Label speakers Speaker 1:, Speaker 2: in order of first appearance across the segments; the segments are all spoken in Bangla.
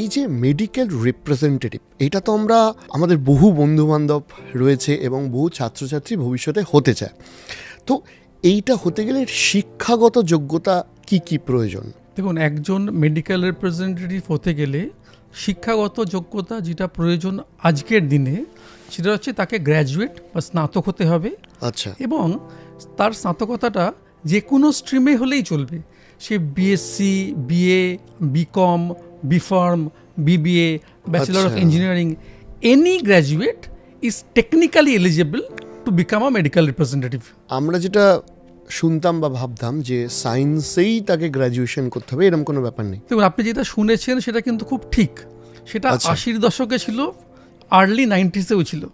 Speaker 1: এই যে মেডিকেল রিপ্রেজেন্টেটিভ এটা তো আমরা আমাদের বহু বন্ধু বান্ধব রয়েছে এবং বহু ছাত্রছাত্রী ভবিষ্যতে হতে চায়। তো এইটা হতে গেলে শিক্ষাগত যোগ্যতা কি কি প্রয়োজন?
Speaker 2: দেখুন একজন মেডিকেল রিপ্রেজেন্টেটিভ হতে গেলে শিক্ষাগত যোগ্যতা যেটা প্রয়োজন আজকের দিনে সেটা হচ্ছে তাকে গ্র্যাজুয়েট বা স্নাতক হতে হবে
Speaker 1: আচ্ছা।
Speaker 2: এবং তার স্নাতকতাটা যে কোনো স্ট্রিমে হলেই চলবে। সে BSc BA BCom BPharm BBA bachelor of. Engineering any graduate is technically eligible to become a medical representative
Speaker 1: আমরা যেটা শুনতাম বা ভাবতাম যে সায়েন্সেই তাকে গ্র্যাজুয়েশন করতে হবে এরকম কোনো ব্যাপার নেই।
Speaker 2: দেখুন আপনি যেটা শুনেছেন সেটা কিন্তু খুব ঠিক। সেটা
Speaker 1: আচ্ছা।
Speaker 2: আশির দশকে ছিল আর্লি নাইনটিসেও ছিল।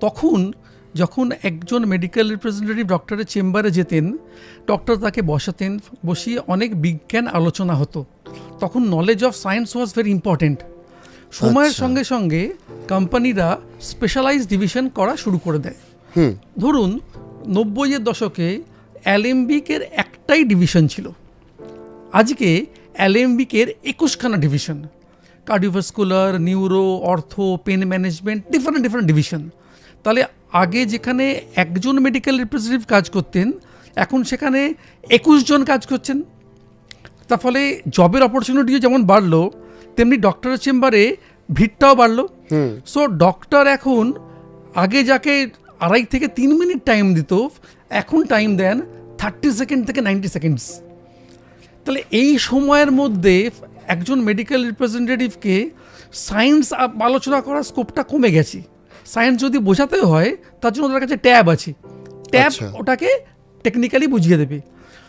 Speaker 2: তখন যখন একজন মেডিকেল রিপ্রেজেন্টেটিভ ডক্টরের চেম্বারে যেতেন ডক্টর তাকে বসাতেন বসিয়ে অনেক বিজ্ঞান আলোচনা হতো। তখন knowledge of science was very important সময়ের
Speaker 1: আচ্ছা।
Speaker 2: সঙ্গে সঙ্গে কোম্পানিরা স্পেশালাইজ ডিভিশন করা শুরু করে দেয়।
Speaker 1: হুম।
Speaker 2: ধরুন নব্বইয়ের দশকে অ্যালেম্বিকের একটাই ডিভিশন ছিল। আজকে অ্যালেম্বিকের একুশখানা division cardiovascular neuro ortho pain management different different division তাহলে আগে যেখানে একজন মেডিকেল রিপ্রেজেন্টেটিভ কাজ করতেন এখন সেখানে একুশ জন কাজ করছেন। তার ফলে জবের অপরচুনিটিও যেমন বাড়লো তেমনি ডক্টরের চেম্বারে ভিড়টাও বাড়লো। সো ডক্টর এখন আগে যাকে আড়াই থেকে তিন মিনিট টাইম দিত এখন টাইম দেন থার্টি সেকেন্ড থেকে নাইনটি সেকেন্ডস তাহলে এই সময়ের মধ্যে একজন মেডিকেল রিপ্রেজেন্টেটিভকে সায়েন্স আলোচনা করার স্কোপটা কমে গেছে। সায়েন্স যদি বোঝাতে হয় তার জন্য ওদের কাছে ট্যাব আছে। ট্যাব
Speaker 1: আচ্ছা।
Speaker 2: ওটাকে টেকনিক্যালি বুঝিয়ে দেবে।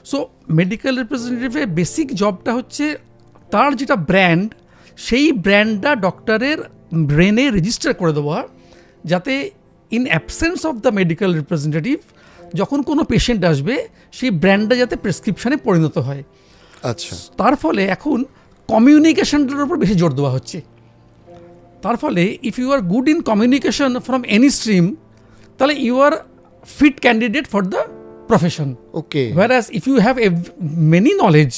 Speaker 2: সো মেডিকেল রিপ্রেজেন্টেটিভের বেসিক জবটা হচ্ছে তার যেটা ব্র্যান্ড সেই ব্র্যান্ডটা ডক্টরের ব্রেনে রেজিস্টার করে দেওয়া যাতে in absence of the medical representative যখন কোনো পেশেন্ট আসবে সেই ব্র্যান্ডটা যাতে প্রেসক্রিপশানে পরিণত হয়।
Speaker 1: আচ্ছা।
Speaker 2: তার ফলে এখন কমিউনিকেশনটার উপর বেশি জোর দেওয়া হচ্ছে। তার ফলে if you are good in communication from any stream তাহলে you are fit candidate for the profession
Speaker 1: okay
Speaker 2: whereas if you have a many knowledge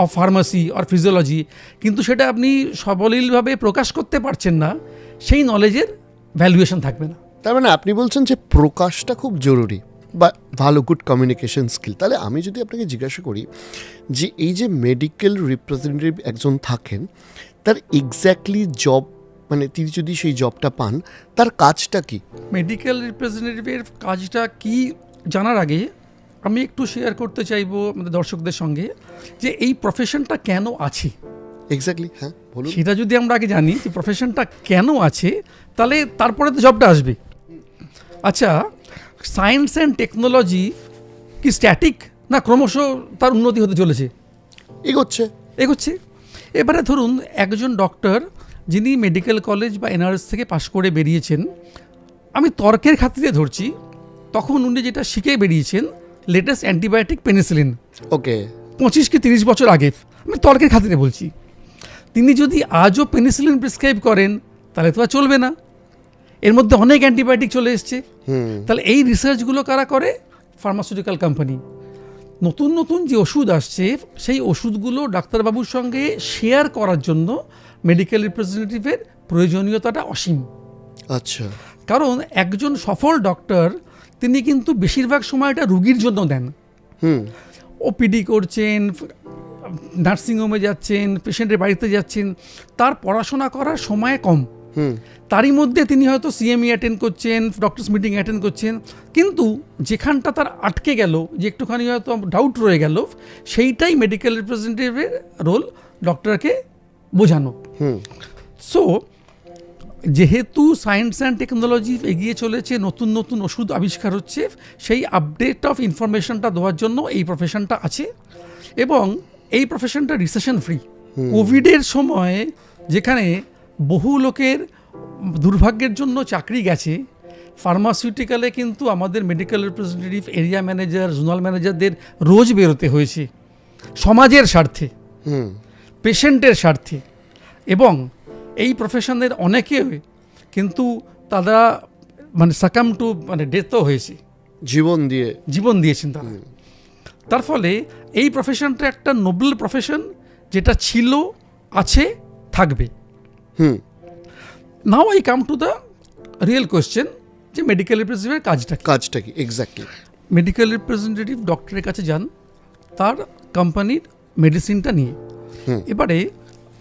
Speaker 2: of pharmacy or physiology কিন্তু সেটা আপনি সবলীলভাবে প্রকাশ করতে পারছেন না সেই নলেজের ভ্যালুয়েশন থাকবে না।
Speaker 1: তার মানে আপনি বলছেন যে প্রকাশটা খুব জরুরি বা ভালো গুড কমিউনিকেশন স্কিল তাহলে আমি যদি আপনাকে জিজ্ঞাসা করি যে এই যে মেডিকেল রিপ্রেজেন্টেটিভ একজন থাকেন তার এক্স্যাক্টলি জব মানে তিনি যদি সেই জবটা পান তার কাজটা কি?
Speaker 2: মেডিকেল রিপ্রেজেন্টেটিভের কাজটা কি জানার আগে আমি একটু শেয়ার করতে চাইব আমাদের দর্শকদের সঙ্গে যে এই প্রফেশনটা কেন আছে?
Speaker 1: এক্স্যাক্টলি হ্যাঁ বলুন।
Speaker 2: সেটা যদি আমরা আগে জানি যে প্রফেশনটা কেন আছে তাহলে তারপরে তো জবটা আসবে। আচ্ছা সায়েন্স অ্যান্ড টেকনোলজি কি স্ট্যাটিক না ক্রমশ তার উন্নতি হতে চলেছে?
Speaker 1: এগোচ্ছে।
Speaker 2: এগোচ্ছে। এবারে ধরুন একজন ডক্টর যিনি মেডিকেল কলেজ বা এনআরএস থেকে পাশ করে বেরিয়েছেন আমি তর্কের খাতিরে ধরছি তখন উনি যেটা শিখে বেরিয়েছেন লেটেস্ট অ্যান্টিবায়োটিক পেনিসিলিন
Speaker 1: ওকে
Speaker 2: পঁচিশ কি তিরিশ বছর আগে আমি তর্কের খাতিরে বলছি। তিনি যদি আজও পেনিসিলিন প্রেসক্রাইব করেন তাহলে তো আর চলবে না। এর মধ্যে অনেক অ্যান্টিবায়োটিক চলে এসছে। তাহলে এই রিসার্চগুলো কারা করে? ফার্মাসিউটিক্যাল কোম্পানি নতুন নতুন যে ওষুধ আসছে সেই ওষুধগুলো ডাক্তারবাবুর সঙ্গে শেয়ার করার জন্য মেডিকেল রিপ্রেজেন্টেটিভের প্রয়োজনীয়তাটা অসীম।
Speaker 1: আচ্ছা।
Speaker 2: কারণ একজন সফল ডক্টর তিনি কিন্তু বেশিরভাগ সময়টা রুগীর জন্য দেন।
Speaker 1: হুম।
Speaker 2: ওপিডি করছেন নার্সিংহোমে যাচ্ছেন পেশেন্টের বাড়িতে যাচ্ছেন তার পড়াশোনা করার সময় কম।
Speaker 1: হুম।
Speaker 2: তারই মধ্যে তিনি হয়তো সিএমই অ্যাটেন্ড করছেন ডক্টরস মিটিং অ্যাটেন্ড করছেন কিন্তু যেখানটা তার আটকে গেল যে একটুখানি হয়তো ডাউট রয়ে গেল সেইটাই মেডিকেল রিপ্রেজেন্টেটিভের রোল ডক্টরকে বোঝানো।
Speaker 1: হুম।
Speaker 2: সো যেহেতু সায়েন্স অ্যান্ড টেকনোলজি এগিয়ে চলেছে নতুন নতুন ওষুধ আবিষ্কার হচ্ছে সেই আপডেট অফ ইনফরমেশনটা দেওয়ার জন্য এই প্রফেশনটা আছে এবং এই প্রফেশনটা রিসেশন ফ্রি কোভিডের সময়ে যেখানে বহু লোকের দুর্ভাগ্যের জন্য চাকরি গেছে ফার্মাসিউটিক্যালে কিন্তু আমাদের medical representative area manager zonal ম্যানেজারদের রোজ বেরোতে হয়েছে। সমাজের স্বার্থে পেশেন্টের স্বার্থে এবং এই প্রফেশনের অনেকে কিন্তু তারা মানে সাকাম টু মানে ডেথও হয়েছে।
Speaker 1: জীবন দিয়ে।
Speaker 2: জীবন দিয়েছেন তারা। তার ফলে এই প্রফেশনটা একটা নোবেল প্রফেশন যেটা ছিল আছে থাকবে।
Speaker 1: হুম।
Speaker 2: Now I come to the real question যে মেডিকেল রিপ্রেজেন্টেটিভের কাজটা
Speaker 1: কাজটা কি? এক্স্যাক্টলি
Speaker 2: মেডিকেল রিপ্রেজেন্টেটিভ ডক্টরের কাছে যান তার কোম্পানির মেডিসিনটা নিয়ে। এবারে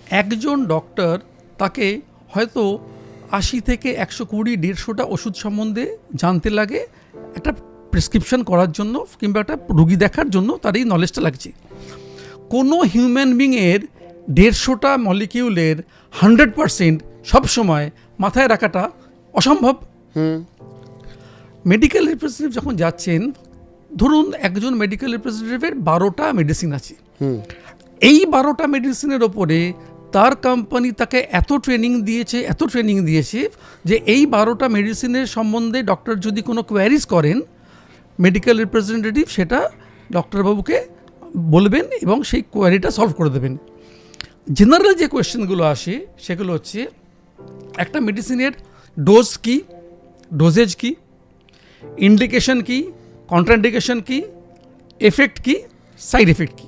Speaker 2: একজন ডক্টর তাকে হয়তো আশি থেকে একশো কুড়ি দেড়শোটা ওষুধ সম্বন্ধে জানতে লাগে একটা প্রেসক্রিপশন করার জন্য কিংবা একটা রুগী দেখার জন্য তার এই নলেজটা লাগছে। কোনো হিউম্যান বিংয়ের দেড়শোটা মলিকিউলের হান্ড্রেড পারসেন্ট সবসময় মাথায় রাখাটা অসম্ভব।
Speaker 1: হুম।
Speaker 2: মেডিকেল রিপ্রেজেন্টেটিভ যখন যাচ্ছেন ধরুন একজন মেডিকেল রিপ্রেজেন্টেটিভের বারোটা মেডিসিন আছে। এই বারোটা মেডিসিনের ওপরে তার কোম্পানি তাকে এত ট্রেনিং দিয়েছে, এত ট্রেনিং দিয়েছে যে এই বারোটা মেডিসিনের সম্বন্ধে ডক্টর যদি কোনো কোয়ারিজ করেন মেডিকেল রিপ্রেজেন্টেটিভ সেটা ডক্টরবাবুকে বলবেন এবং সেই কোয়ারিটা সলভ করে দেবেন। জেনারেল যে কোয়েশ্চেনগুলো আসে, সেগুলো হচ্ছে, একটা মেডিসিনের ডোজ কি ডোজেজ কি ইন্ডিকেশন কি কন্ট্রাইন্ডিকেশন কি এফেক্ট কি সাইড এফেক্ট কি।